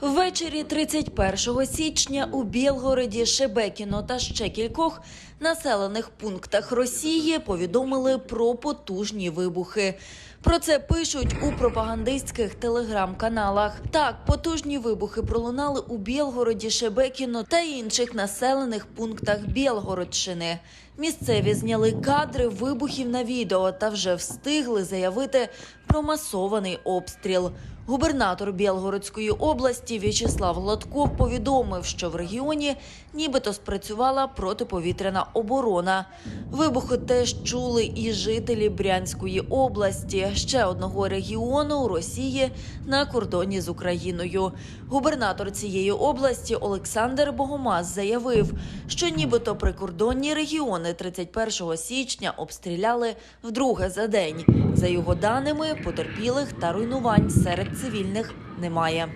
Ввечері 31 січня у Білгороді, Шебекіно та ще кількох населених пунктах Росії повідомили про потужні вибухи. Про це пишуть у пропагандистських телеграм-каналах. Так, потужні вибухи пролунали у Білгороді, Шебекіно та інших населених пунктах Білгородщини. Місцеві зняли кадри вибухів на відео та вже встигли заявити про масований обстріл. Губернатор Білгородської області В'ячеслав Гладков повідомив, що в регіоні нібито спрацювала протиповітряна оборона. Вибухи теж чули і жителі Брянської області, ще одного регіону Росії на кордоні з Україною. Губернатор цієї області Олександр Богомаз заявив, що нібито прикордонні регіони 31 січня обстріляли вдруге за день. За його даними, потерпілих та руйнувань серед цивільних немає.